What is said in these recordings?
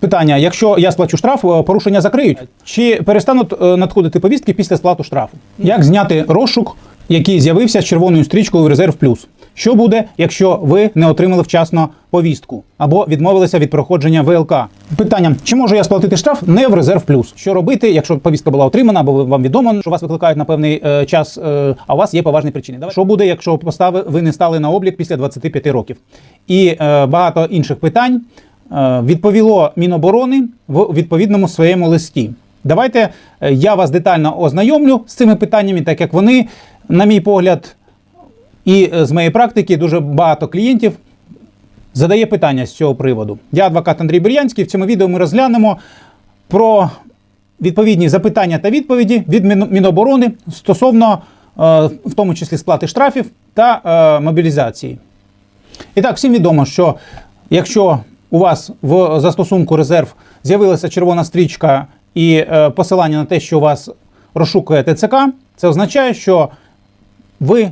Питання: якщо я сплачу штраф, е, порушення закриють, чи перестануть е, надходити повістки після сплату штрафу? Як зняти розшук, який з'явився з червоною стрічкою в резерв плюс? Що буде, якщо ви не отримали вчасно повістку або відмовилися від проходження ВЛК? Питання: чи можу я сплатити штраф не в резерв плюс? Що робити, якщо повістка була отримана, або вам відомо, що вас викликають на певний е, час, е, а у вас є поважні причини? Давай. Що буде, якщо постави ви не стали на облік після 25 років? І е, багато інших питань відповіло Міноборони в відповідному своєму листі. Давайте е, я вас детально ознайомлю з цими питаннями, так як вони, на мій погляд, і е, з моєї практики дуже багато клієнтів задає питання з цього приводу. Я адвокат Андрій Бур'янський. В цьому відео ми розглянемо про відповідні запитання та відповіді від Міноборони стосовно, е, в тому числі сплати штрафів та е, мобілізації. І так, всім відомо, що якщо у вас в застосунку резерв з'явилася червона стрічка і е, посилання на те, що вас розшукує ТЦК, це означає, що ви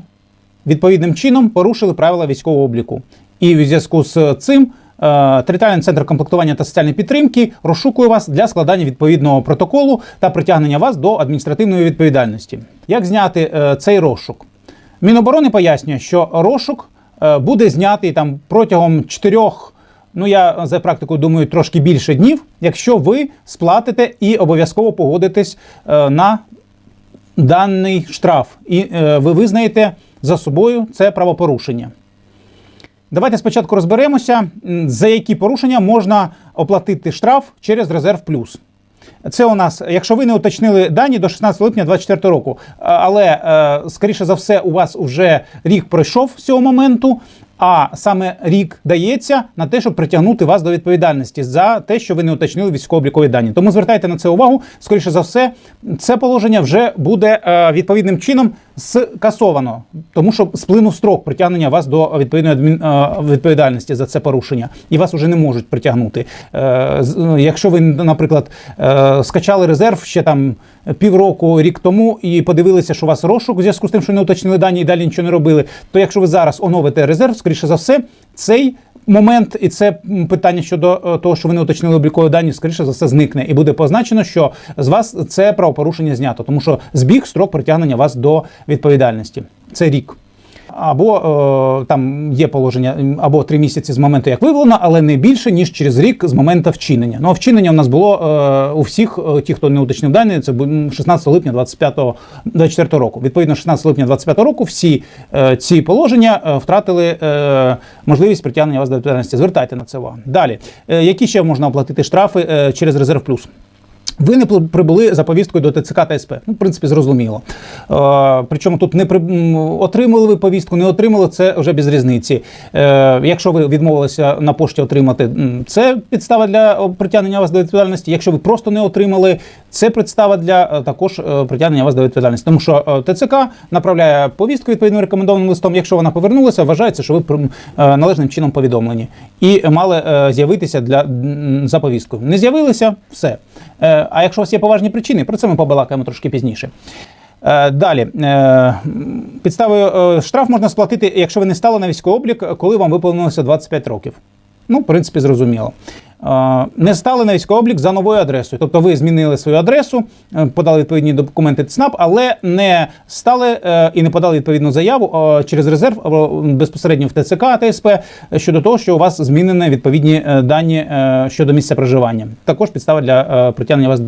відповідним чином порушили правила військового обліку. І в зв'язку з цим е, територіальний центр комплектування та соціальної підтримки розшукує вас для складання відповідного протоколу та притягнення вас до адміністративної відповідальності. Як зняти е, цей розшук? Міноборони пояснює, що розшук буде знятий там протягом чотирьох. Ну, я за практикою думаю, трошки більше днів, якщо ви сплатите і обов'язково погодитесь е, на даний штраф, і е, ви визнаєте за собою це правопорушення. Давайте спочатку розберемося, за які порушення можна оплатити штраф через резерв плюс. Це у нас, якщо ви не уточнили дані до 16 липня 2024 року, але е, скоріше за все, у вас вже рік пройшов з цього моменту. А саме рік дається на те, щоб притягнути вас до відповідальності за те, що ви не уточнили військово-облікові дані. Тому звертайте на це увагу. Скоріше за все, це положення вже буде е, відповідним чином скасовано, тому що сплинув строк притягнення вас до відповідної е, відповідальності за це порушення, і вас уже не можуть притягнути. Е, е, якщо ви, наприклад, скачали резерв ще там півроку, рік тому, і подивилися, що у вас розшук в зв'язку з тим, що не уточнили дані і далі нічого не робили, то якщо ви зараз оновите резерв, скоріше за все, цей момент і це питання щодо е, того, що ви не уточнили облікові дані, скоріше за все, зникне і буде позначено, що з вас це правопорушення знято, тому що збіг строк притягнення вас до відповідальності. Це рік. Або е, там є положення, або три місяці з моменту, як виявлено, але не більше ніж через рік з моменту вчинення. Ну а вчинення у нас було е, у всіх, е, ті, хто не уточнив дані, це бу- м, 16 липня 25 24 року. Відповідно, 16 липня 25 року всі ці положення втратили можливість притягнення вас до відповідальності. Звертайте на це увагу. Далі, які ще можна оплатити штрафи через резерв плюс? Ви не прибули за повісткою до ТЦК та СП. Ну, в принципі, зрозуміло. Е, причому тут не при... отримали ви повістку, не отримали, це вже без різниці. Е, якщо ви відмовилися на пошті отримати, це підстава для притягнення вас до відповідальності. Якщо ви просто не отримали, це підстава для е, також е, притягнення вас до відповідальності. Тому що е, ТЦК направляє повістку відповідним рекомендованим листом. Якщо вона повернулася, вважається, що ви е, належним чином повідомлені і мали е, з'явитися для за повісткою. Не з'явилися, все. А якщо у вас є поважні причини, про це ми побалакаємо трошки пізніше. Е, Далі Е, підставою е, штраф можна сплатити, якщо ви не стали на військовий облік, коли вам виповнилося 25 років. Ну, в принципі, зрозуміло. Не стали на військовий облік за новою адресою. Тобто ви змінили свою адресу, е, подали відповідні документи ЦНАП, але не стали е, і не подали відповідну заяву через резерв безпосередньо в ТЦК ТСП щодо того, що у вас змінені відповідні е, дані щодо місця проживання. Також підстава для притягнення вас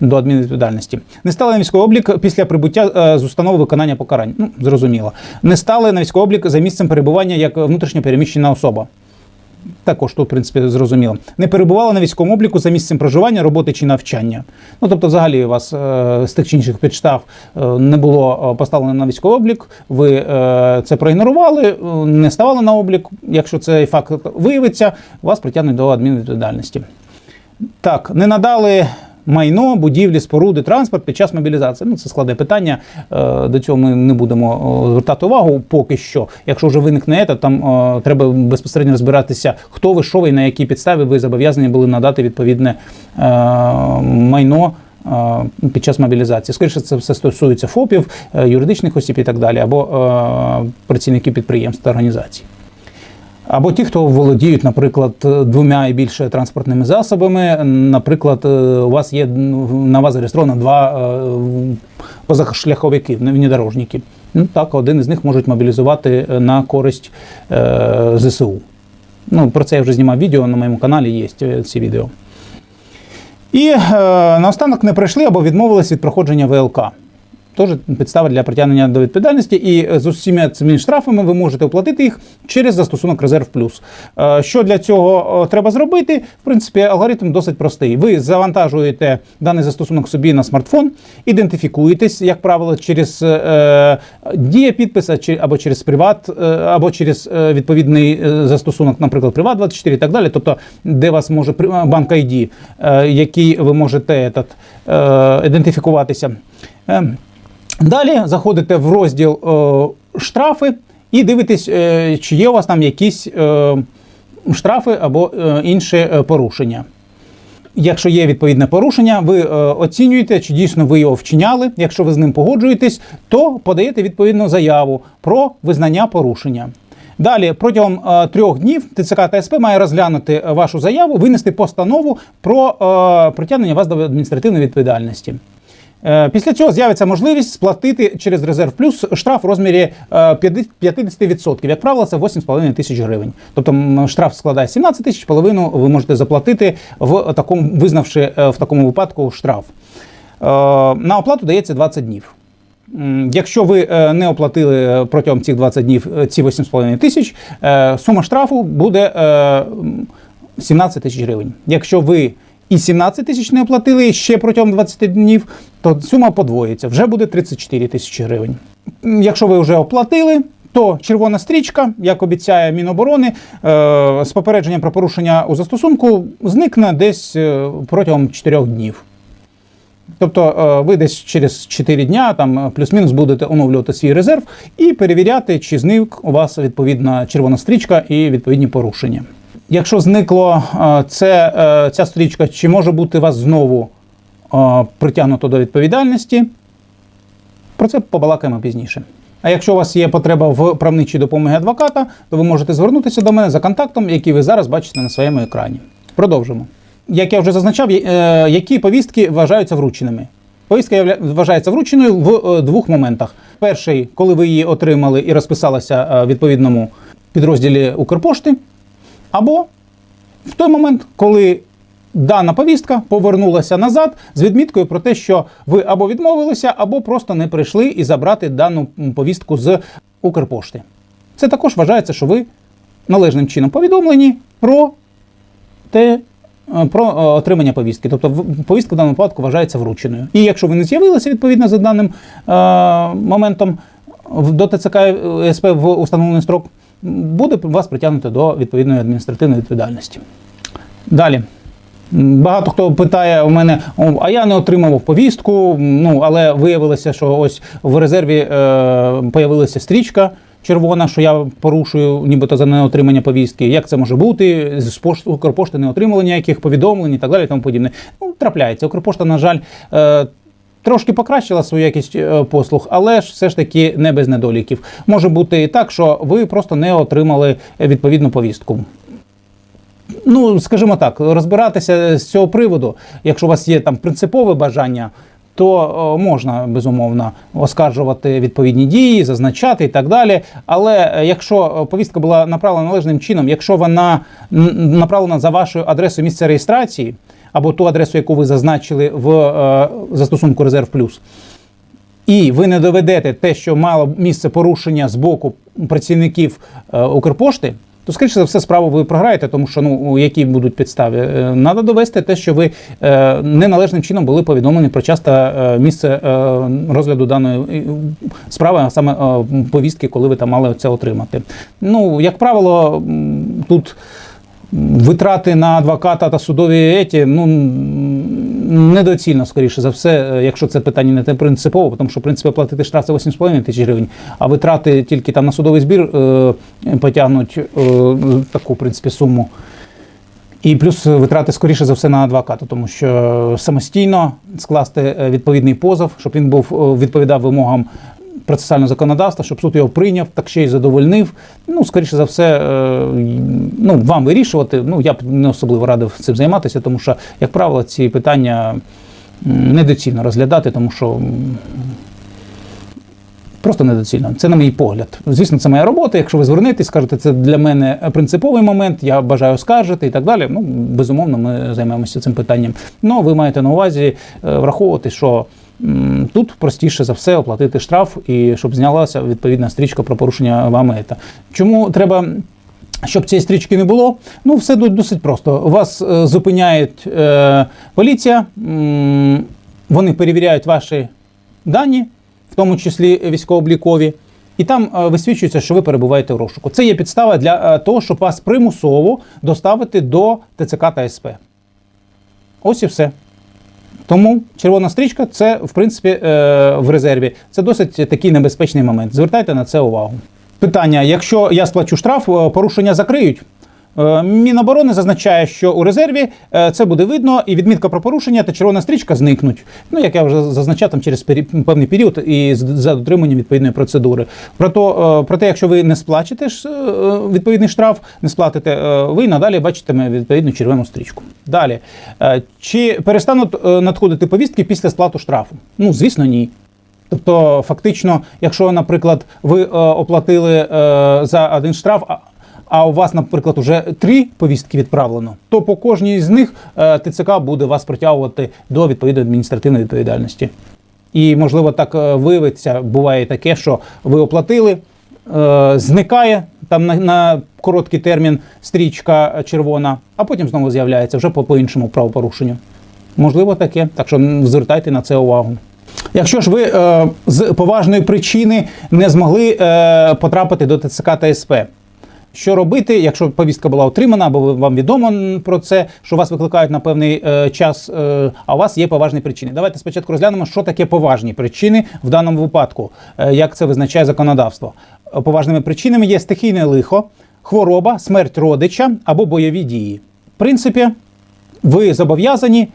до адмінвідповідальності. Не стали на військовий облік після прибуття з установи виконання покарань. Ну, зрозуміло. Не стали на військовий облік за місцем перебування як внутрішньо переміщена особа. Також тут, в принципі, зрозуміло. Не перебували на військовому обліку за місцем проживання, роботи чи навчання. Ну, тобто, взагалі, у вас е, з тих чи інших підстав е, не було е, поставлено на військовий облік, ви е, це проігнорували, е, не ставали на облік. Якщо цей факт виявиться, вас притягнуть до адмінвідповідальності. Так, не надали майно, будівлі, споруди, транспорт під час мобілізації. Ну, це складне питання. Е, До цього ми не будемо е, звертати увагу поки що. Якщо вже виникне це, там е, треба безпосередньо розбиратися, хто ви, що ви на якій підставі ви зобов'язані були надати відповідне майно. Під час мобілізації, скоріше, це все стосується ФОПів, юридичних осіб і так далі, або працівників підприємств та організацій. Або ті, хто володіють, наприклад, двома і більше транспортними засобами. Наприклад, е, у вас є на вас зареєстровано два е, позашляховики, внедорожники. Ну так, один із них можуть мобілізувати е, на користь ЗСУ. Ну, про це я вже знімав відео на моєму каналі, є ці відео. І е, наостанок не прийшли або відмовились від проходження ВЛК. Теж підстава для притягнення до відповідальності, і е, з усіма цими штрафами ви можете оплатити їх через застосунок Резерв Плюс. Е, Що для цього е, треба зробити? В принципі, алгоритм досить простий. Ви завантажуєте даний застосунок собі на смартфон, ідентифікуєтесь, як правило, через е, дія підписа чи або через приват, або через відповідний застосунок, наприклад, Приват 24 і так далі. Тобто, де вас може банк ID, який ви можете ідентифікуватися. Далі заходите в розділ е, штрафи і дивитесь, е, чи є у вас там якісь е, штрафи або інші порушення. Якщо є відповідне порушення, ви оцінюєте, чи дійсно ви його вчиняли. Якщо ви з ним погоджуєтесь, то подаєте відповідну заяву про визнання порушення. Далі, протягом е, трьох днів ТЦК та СП має розглянути вашу заяву, винести постанову про е, притягнення вас до адміністративної відповідальності. Е, Після цього з'явиться можливість сплатити через резерв плюс штраф в розмірі е, 50 50%. Як правило, це 8,5 тисяч гривень. Тобто штраф складає 17 тисяч, половину ви можете заплатити в такому, визнавши е, в такому випадку штраф. Е, На оплату дається 20 днів. Якщо ви е, не оплатили протягом цих 20 днів е, ці 8,5 тисяч, е, сума штрафу буде е, 17 тисяч гривень. Якщо ви і 17 тисяч не оплатили ще протягом 20 днів, то сума подвоїться, вже буде 34 тисячі гривень. Якщо ви вже оплатили, то червона стрічка, як обіцяє Міноборони, е, з попередженням про порушення у застосунку зникне десь е, протягом 4 днів. Тобто е, ви десь через 4 дня там плюс-мінус будете оновлювати свій резерв і перевіряти, чи зник у вас відповідна червона стрічка і відповідні порушення. Якщо зникло е, це, е, ця стрічка, чи може бути вас знову е, притягнуто до відповідальності? Про це побалакаємо пізніше. А якщо у вас є потреба в правничій допомогі адвоката, то ви можете звернутися до мене за контактом, який ви зараз бачите на своєму екрані. Продовжимо. Як я вже зазначав, які повістки вважаються врученими. Повістка вважається врученою в двох моментах: перший, коли ви її отримали і розписалися в відповідному підрозділі Укрпошти, або в той момент, коли дана повістка повернулася назад з відміткою про те, що ви або відмовилися, або просто не прийшли і забрати дану повістку з Укрпошти. Це також вважається, що ви належним чином повідомлені про те. е, Про е, отримання повістки, тобто повістка в даному випадку вважається врученою. І якщо ви не з'явилися відповідно за даним е, моментом до ТЦК СП в установлений строк, буде вас притягнуто до відповідної адміністративної відповідальності. Далі. Багато хто питає у мене, а я не отримував повістку, ну але виявилося, що ось в резерві е, появилася стрічка червона, що я порушую, нібито за неотримання повістки. Як це може бути? З пошт, Укрпошти не отримали ніяких повідомлень і так далі. і Тому подібне. Ну, трапляється. Укрпошта, на жаль, е, Трошки покращила свою якість е, послуг, але ж все ж таки не без недоліків. Може бути і так, що ви просто не отримали відповідну повістку. Ну, скажімо так, розбиратися з цього приводу, якщо у вас є там принципове бажання, то е, можна безумовно оскаржувати відповідні дії, зазначати і так далі. Але е, якщо е, повістка була направлена належним чином, якщо вона направлена за вашою адресою місця реєстрації або ту адресу, яку ви зазначили в застосунку Резерв Плюс, і ви не доведете те, що мало місце порушення з боку працівників Укрпошти, то, скоріше за все, справу ви програєте, тому що ну які будуть підстави. Треба довести те, що ви е, неналежним чином були повідомлені про часте е, місце е, розгляду даної е, справи, а саме е, повістки, коли ви там мали це отримати. Ну, як правило, тут витрати на адвоката та судові еті, ну недоцільно, скоріше за все, е, якщо це питання не те принципово, тому що в принципі платити штраф це 8,5 тисяч гривень, а витрати тільки там на судовий збір е, потягнуть е, таку в принципі суму. І плюс витрати скоріше за все на адвоката, тому що самостійно скласти е, відповідний позов, щоб він був е, відповідав вимогам процесуального законодавства, щоб суд його прийняв, так ще й задовольнив. Ну, скоріше за все, е, ну, вам вирішувати. Ну, я б не особливо радив цим займатися, тому що, як правило, ці питання недоцільно розглядати, тому що. Просто недоцільно. Це на мій погляд. Звісно, це моя робота. Якщо ви звернетесь, скажете, це для мене принциповий момент, я бажаю оскаржити і так далі. Ну, безумовно, ми займемося цим питанням. Ну, ви маєте на увазі е, враховувати, що тут простіше за все оплатити штраф і щоб знялася відповідна стрічка про порушення вами. ета. Чому треба? Щоб цієї стрічки не було, ну все досить просто. Вас е, зупиняє е, поліція, м, вони перевіряють ваші дані, в тому числі військово-облікові, і там е, висвічується, що ви перебуваєте в розшуку. Це є підстава для е, того, щоб вас примусово доставити до ТЦК та СП. Ось і все. Тому червона стрічка це, в принципі, е, в резерві. Це досить такий небезпечний момент. Звертайте на це увагу. Питання: якщо я сплачу штраф, е, порушення закриють. Е, Міноборони зазначає, що у резерві е, це буде видно, і відмітка про порушення та червона стрічка зникнуть. Ну, як я вже зазначав, там через певний період і за дотриманням відповідної процедури. Про е, проте, якщо ви не сплачете е, відповідний штраф, не сплатите, ви надалі бачитиме відповідну червону стрічку. Далі. Чи перестануть надходити повістки після сплату штрафу? Ну, звісно, ні. Тобто, фактично, якщо, наприклад, ви оплатили за один штраф, а, у вас, наприклад, вже три повістки відправлено, то по кожній з них е, ТЦК буде вас притягувати до відповідної адміністративної відповідальності. І, можливо, так е, виявиться, буває таке, що ви оплатили, е, зникає там на, на короткий термін стрічка червона, а потім знову з'являється вже по, по іншому правопорушенню. Можливо, таке. Так що звертайте на це увагу. Якщо ж ви е, з поважної причини не змогли е, потрапити до ТЦК та СП, що робити, якщо повістка була отримана, або вам відомо про це, що вас викликають на певний е, час, е, а у вас є поважні причини. Давайте спочатку розглянемо, що таке поважні причини в даному випадку, е, як це визначає законодавство. Е, Поважними причинами є стихійне лихо, хвороба, смерть родича або бойові дії. В принципі, ви зобов'язані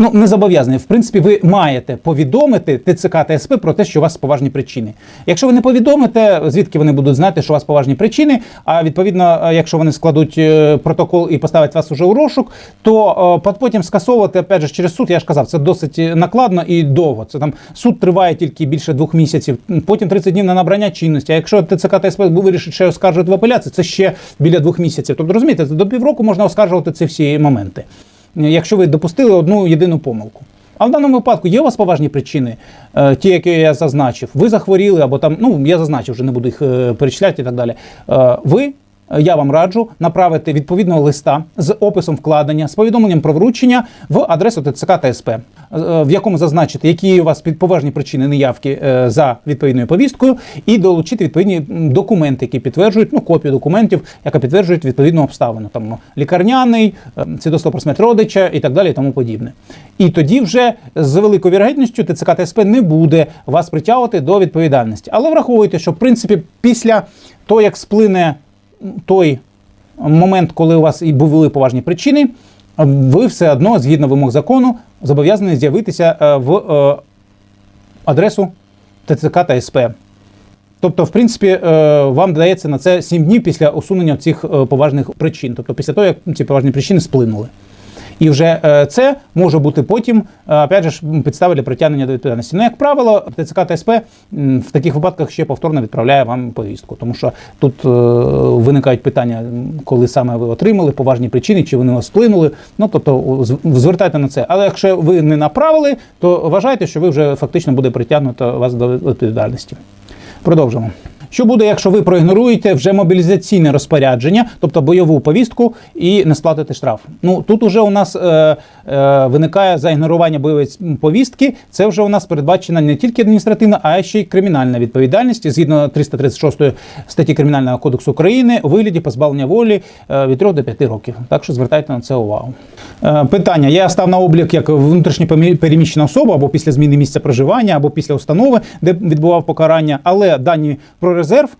Ну, не зобов'язані. В принципі, ви маєте повідомити ТЦК та СП про те, що у вас поважні причини. Якщо ви не повідомите, звідки вони будуть знати, що у вас поважні причини, а відповідно, е, якщо вони складуть е, протокол і поставлять вас уже у розшук, то е, потім скасовувати опять же, через суд, я ж казав, це досить накладно і довго. Це там суд триває тільки більше двох місяців, потім 30 днів на набрання чинності. А якщо ТЦК та СП вирішить ще оскаржувати в апеляції, це ще біля двох місяців. Тобто розумієте, до півроку можна оскаржувати ці всі моменти якщо ви допустили одну єдину помилку. А в даному випадку є у вас поважні причини, е, ті, які я зазначив. Ви захворіли, або там, ну я зазначив, вже не буду їх е, перечисляти і так далі. Е, Ви, е, я вам раджу направити відповідного листа з описом вкладення, з повідомленням про вручення в адресу ТЦК та СП, е, в якому зазначити, які у вас під- поважні причини неявки е, за відповідною повісткою, і долучити відповідні документи, які підтверджують, ну, копію документів, яка підтверджують відповідну обставину. Там ну, лікарняний, е, свідоцтво про смерть родича і так далі, і тому подібне. І тоді вже з великою вірогідністю ТЦК та не буде вас притягувати до відповідальності. Але враховуйте, що в принципі після того, як сплине той момент, коли у вас і були поважні причини, ви все одно, згідно вимог закону, зобов'язані з'явитися е, в е, адресу ТЦК та СП. Тобто, в принципі, е, вам дається на це 7 днів після усунення цих поважних причин, тобто після того, як ці поважні причини сплинули. І вже е, це може бути потім, е, опять же, ж, підстави для притягнення до відповідальності. Ну, як правило, ТЦК та СП в таких випадках ще повторно відправляє вам повістку, тому що тут е, виникають питання, коли саме ви отримали поважні причини, чи вони вас вплинули. Ну тобто звертайте на це. Але якщо ви не направили, то вважайте, що ви вже фактично буде притягнуто вас до відповідальності. Продовжимо. Що буде, якщо ви проігноруєте вже мобілізаційне розпорядження, тобто бойову повістку, і не сплатите штраф? Ну тут уже у нас е, е, виникає за ігнорування бойової повістки. Це вже у нас передбачена не тільки адміністративна, а ще й кримінальна відповідальність згідно 336 статті Кримінального кодексу України у вигляді позбавлення волі е, від 3 до 5 років. Так що звертайте на це увагу. Е, питання: я став на облік як внутрішньо переміщена особа або після зміни місця проживання, або після установи, де відбував покарання, але дані про резерв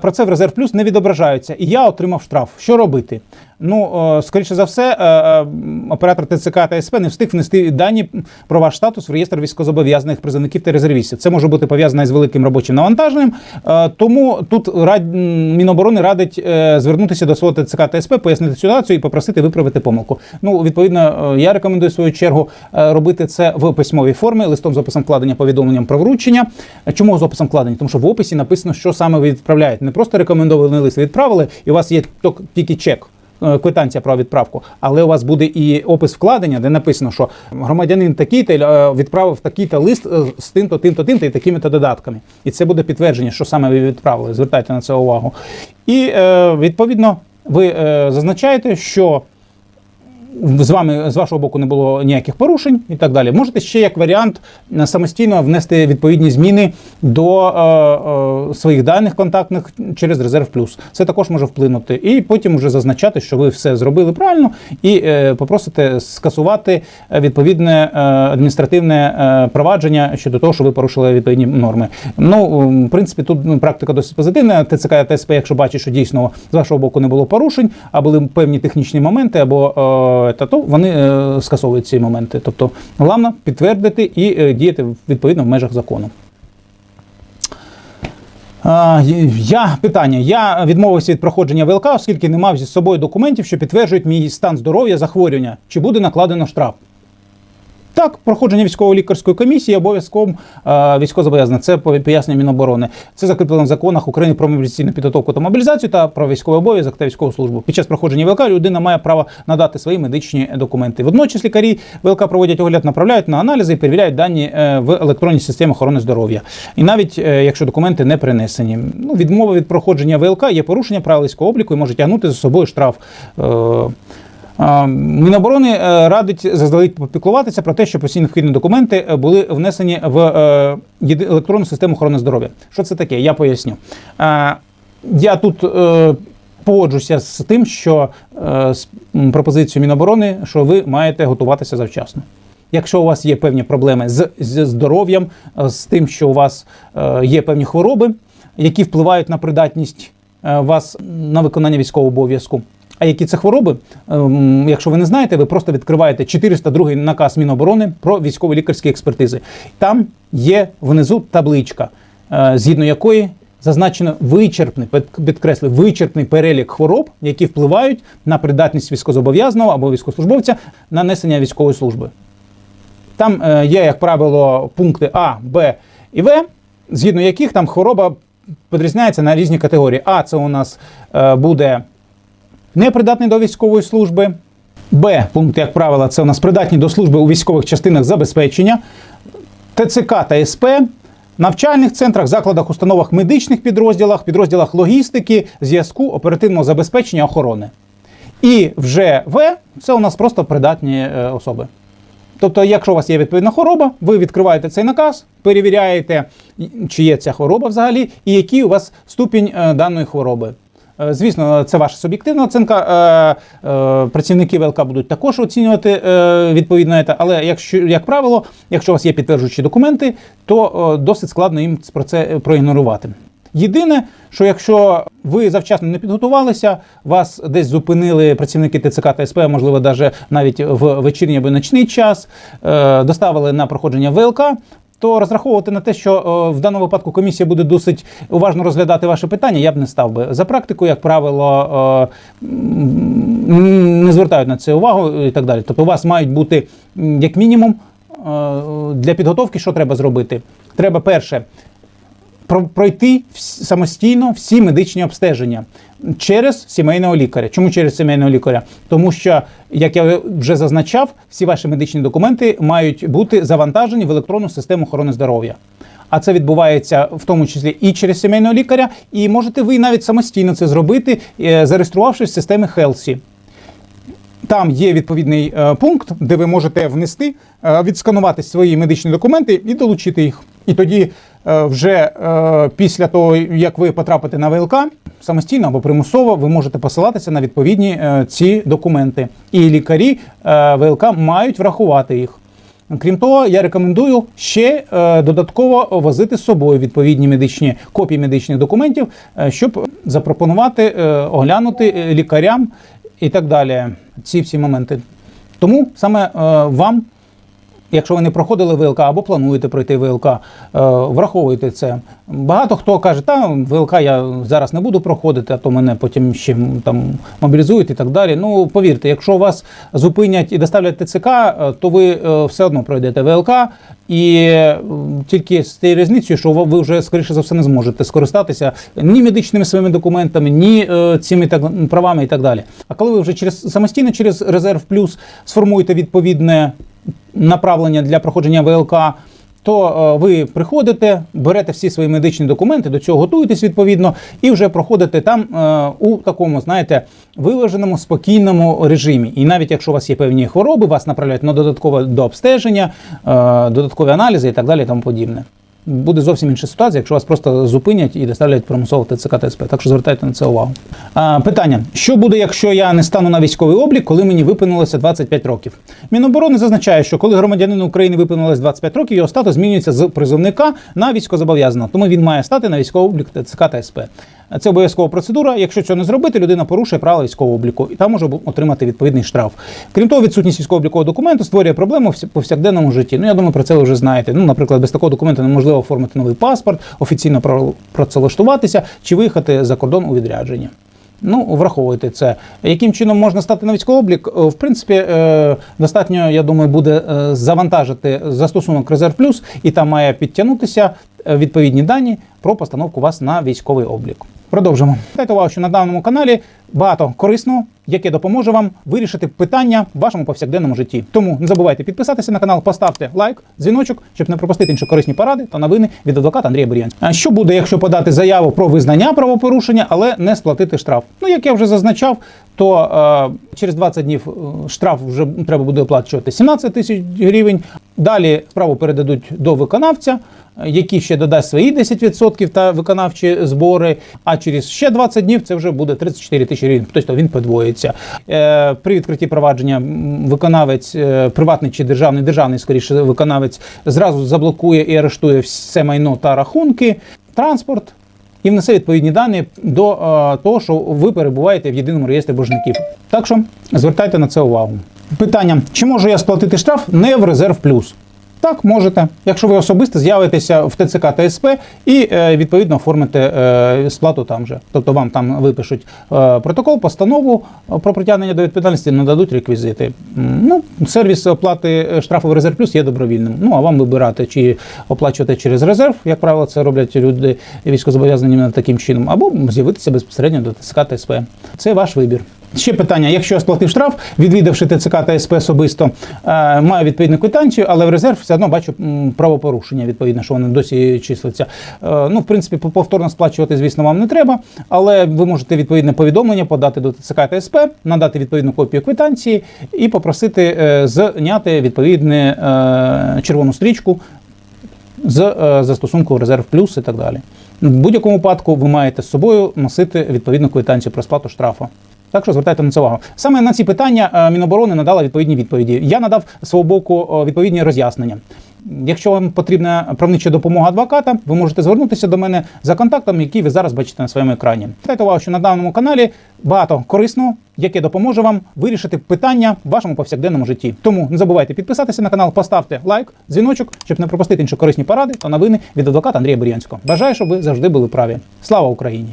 про це в резерв плюс не відображаються. І я отримав штраф. Що робити? Ну, е, скоріше за все, е, е, оператор ТЦК та СП не встиг внести дані про ваш статус в реєстр військовозобов'язаних призовників та резервістів. Це може бути пов'язано із великим робочим навантаженням. Е, Тому тут. Міноборони радить е, звернутися до свого ТЦК та СП, пояснити ситуацію і попросити виправити помилку. Ну, відповідно, е, я рекомендую в свою чергу е, робити це в письмовій формі, листом з описом вкладення повідомленням про вручення. Е, Чому з описом вкладення? Тому що в описі написано, що саме ви відправляєте. Не просто рекомендований лист відправили, і у вас є тільки чек. е, Квитанція про відправку, але у вас буде і опис вкладення, де написано, що громадянин такий-то е, відправив такий-то лист е, з тим-то, тим-то, тим-то і такими-то додатками. І це буде підтвердження, що саме ви відправили. Звертайте на це увагу. І відповідно ви зазначаєте, що з вами з вашого боку не було ніяких порушень і так далі. Можете ще як варіант е, самостійно внести відповідні зміни до е, е, своїх даних контактних через резерв плюс. Це також може вплинути. І потім вже зазначати, що ви все зробили правильно, і е, попросите скасувати відповідне е, адміністративне е, провадження щодо того, що ви порушили відповідні норми. Ну, в принципі, тут ну, практика досить позитивна. ТЦК та ТСП, якщо бачить, що дійсно з вашого боку не було порушень, а були певні технічні моменти, або е, то вони е, скасовують ці моменти. Тобто, головне підтвердити і е, діяти відповідно в межах закону. Я питання. Я відмовився від проходження ВЛК, оскільки не мав зі собою документів, що підтверджують мій стан здоров'я, захворювання. Чи буде накладено штраф? Так, проходження військово-лікарської комісії обов'язково е, військовозобов'язане. Це пояснення Міноборони. Це закріплено в законах України про мобілізаційну підготовку та мобілізацію та про військовий обов'язок та військову службу. Під час проходження ВЛК людина має право надати свої медичні документи. Водночас лікарі ВЛК проводять огляд, направляють на аналізи і перевіряють дані е, в електронній системі охорони здоров'я. І навіть е, якщо документи не принесені. Ну, відмова від проходження ВЛК є порушення правил військового обліку і може тягнути за собою штраф. Міноборони е, радить заздалегідь попіклуватися про те, щоб усі необхідні документи е, були внесені в е, електронну систему охорони здоров'я. Що це таке? Я поясню. Я тут погоджуся з тим, що з пропозицією Міноборони, що ви маєте готуватися завчасно. Якщо у вас є певні проблеми з, з здоров'ям, з тим, що у вас є певні хвороби, які впливають на придатність вас на виконання військового обов'язку. А які це хвороби? Ем, Якщо ви не знаєте, ви просто відкриваєте 402 наказ Міноборони про військово-лікарські експертизи. Там є внизу табличка, е, згідно якої зазначено вичерпний, під- підкреслю, вичерпний перелік хвороб, які впливають на придатність військовозобов'язаного або військовослужбовця на несення військової служби. Там е, є, як правило, пункти А, Б і В, згідно яких там хвороба підрізняється на різні категорії. А це у нас е, буде непридатний до військової служби. Б, пункт, як правило, це у нас придатні до служби у військових частинах забезпечення. ТЦК та СП, навчальних центрах, закладах, установах медичних підрозділах, підрозділах логістики, зв'язку, оперативного забезпечення, охорони. І вже В це у нас просто придатні е, особи. Тобто, якщо у вас є відповідна хвороба, ви відкриваєте цей наказ, перевіряєте, чи є ця хвороба взагалі, і який у вас ступінь е, даної хвороби. Е, Звісно, це ваша суб'єктивна оцінка. Е, е, Працівники ВЛК будуть також оцінювати відповідно. Але якщо, як правило, якщо у вас є підтверджуючі документи, то досить складно їм про це проігнорувати. Єдине, що якщо ви завчасно не підготувалися, вас десь зупинили працівники ТЦК та СП, можливо, навіть навіть в вечірній або ночний час, доставили на проходження ВЛК, то розраховувати на те, що е, в даному випадку комісія буде досить уважно розглядати ваше питання, я б не став би. За практику, як правило, е, не звертають на це увагу і так далі. Тобто у вас мають бути як мінімум е, для підготовки, що треба зробити? Треба перше пройти самостійно всі медичні обстеження через сімейного лікаря. Чому через сімейного лікаря? Тому що, як я вже зазначав, всі ваші медичні документи мають бути завантажені в електронну систему охорони здоров'я. А це відбувається в тому числі і через сімейного лікаря, і можете ви навіть самостійно це зробити, е, зареєструвавшись в системі Хелсі. Там є відповідний е, пункт, де ви можете внести, е, відсканувати свої медичні документи і долучити їх. І тоді вже е, після того, як ви потрапите на ВЛК, самостійно або примусово, ви можете посилатися на відповідні е, ці документи. І лікарі е, ВЛК мають врахувати їх. Крім того, я рекомендую ще е, додатково возити з собою відповідні медичні копії медичних документів, е, щоб запропонувати е, оглянути е, лікарям і так далі. Ці всі моменти. Тому саме е, вам, якщо ви не проходили ВЛК або плануєте пройти ВЛК, е, враховуйте це. Багато хто каже, та ВЛК я зараз не буду проходити, а то мене потім ще там мобілізують і так далі. Ну повірте, якщо вас зупинять і доставлять ТЦК, е, то ви е, все одно пройдете ВЛК, і тільки з тією різницею, що ви вже скоріше за все не зможете скористатися ні медичними своїми документами, ні цими так правами і так далі. А коли ви вже через самостійно через резерв плюс сформуєте відповідне направлення для проходження ВЛК, то е, ви приходите, берете всі свої медичні документи, до цього готуєтесь відповідно, і вже проходите там е, у такому, знаєте, виваженому, спокійному режимі. І навіть якщо у вас є певні хвороби, вас направляють на додаткове до обстеження, е, додаткові аналізи і так далі, і тому подібне. Буде зовсім інша ситуація, якщо вас просто зупинять і доставлять примусово ТЦК ТСП. Так що звертайте на це увагу. А, питання: що буде, якщо я не стану на військовий облік, коли мені виповнилося 25 років? Міноборони зазначає, що коли громадянину України виповнилось 25 років, його статус змінюється з призовника на військовозобов'язаного. Тому він має стати на військовий облік ТЦК ТСП. Це обов'язкова процедура. Якщо цього не зробити, людина порушує правила військового обліку і там може отримати відповідний штраф. Крім того, відсутність військово-облікового документу створює проблему в повсякденному житті. Ну я думаю, про це ви вже знаєте. Ну, наприклад, без такого документу неможливо оформити новий паспорт, офіційно працевлаштуватися чи виїхати за кордон у відрядження. Ну, враховуйте це. Яким чином можна стати на військовий облік? Е, В принципі, е, достатньо, я думаю, буде е, завантажити застосунок Резерв Плюс, і там має підтягнутися відповідні дані про постановку вас на військовий облік. Продовжимо. Дайте увагу, що на даному каналі багато корисного, яке допоможе вам вирішити питання в вашому повсякденному житті. Тому не забувайте підписатися на канал, поставте лайк, дзвіночок, щоб не пропустити інші корисні поради та новини від адвоката Андрія Бур'янського. А що буде, якщо подати заяву про визнання правопорушення, але не сплатити штраф? Ну, як я вже зазначав, то е, через 20 днів е, штраф вже треба буде оплачувати 17 тисяч гривень. Далі справу передадуть до виконавця, який ще додасть свої 10% та виконавчі збори. А через ще 20 днів це вже буде 34 тисячі гривень. Тобто він подвоїться. Е, при відкритті провадження виконавець, е, приватний чи державний, державний скоріше виконавець зразу заблокує і арештує все майно та рахунки, транспорт і внесе відповідні дані до е, того, що ви перебуваєте в єдиному реєстрі боржників. Так що звертайте на це увагу. Питання: чи можу я сплатити штраф не в резерв плюс? Так, можете, якщо ви особисто з'явитеся в ТЦК ТСП і е, відповідно оформите е, сплату там же. Тобто вам там випишуть е, протокол, постанову про притягнення до відповідальності, нададуть реквізити. Ну, сервіс оплати штрафу в резерв плюс є добровільним. Ну а вам вибирати, чи оплачувати через резерв, як правило, це роблять люди військовозобов'язані іменно таким чином, або з'явитися безпосередньо до ТЦК ТСП. Це ваш вибір. Ще питання: якщо я сплатив штраф, відвідавши ТЦК та СП особисто, е, маю відповідну квитанцію, але в резерв все одно бачу правопорушення, відповідно, що вони досі числиться. Е, ну, в принципі, повторно сплачувати, звісно, вам не треба, але ви можете відповідне повідомлення подати до ТЦК та СП, надати відповідну копію квитанції і попросити е, зняти відповідне е, червону стрічку з застосунку резерв плюс і так далі. В будь-якому випадку ви маєте з собою носити відповідну квитанцію про сплату штрафу. Так що звертайте на це увагу. Саме на ці питання е, Міноборони надала відповідні відповіді. Я надав свого боку е, відповідні роз'яснення. Якщо вам потрібна правнича допомога адвоката, ви можете звернутися до мене за контактом, який ви зараз бачите на своєму екрані. Звертайте увагу, що на даному каналі багато корисного, яке допоможе вам вирішити питання в вашому повсякденному житті. Тому не забувайте підписатися на канал, поставте лайк, дзвіночок, щоб не пропустити інші корисні поради та новини від адвоката Андрія Бур'янського. Бажаю, щоб ви завжди були праві. Слава Україні!